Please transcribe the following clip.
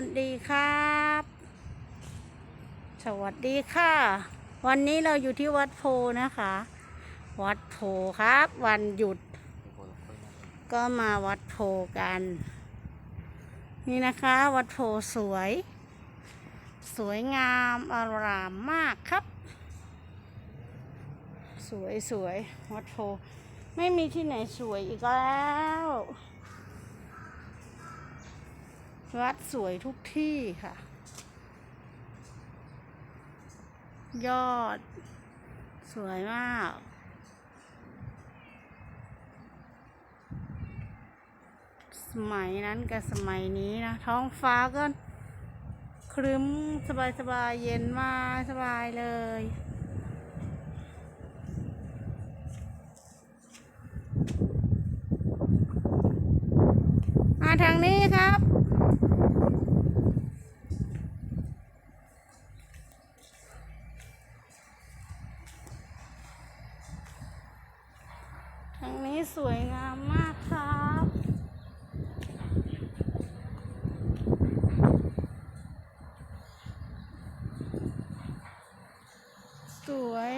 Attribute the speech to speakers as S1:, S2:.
S1: วัสดีครับ สวัสดีค่ะ วันนี้เราอยู่ที่วัดโพนะคะ วัดโพครับ วันหยุด ก็มาวัดโพกัน นี่นะคะ วัดโพสวย สวยงามอารามมากครับ สวยสวยวัดโพ ไม่มีที่ไหนสวยอีกแล้ว วัดสวยทุกที่ค่ะ ยอด สวยมาก สมัยนั้นกับสมัยนี้นะ ท้องฟ้าก็ครึ้มสบายสบายเย็นมากสบายเลย มาทางนี้ครั ทั้งนี้สวยงามมากครับสวย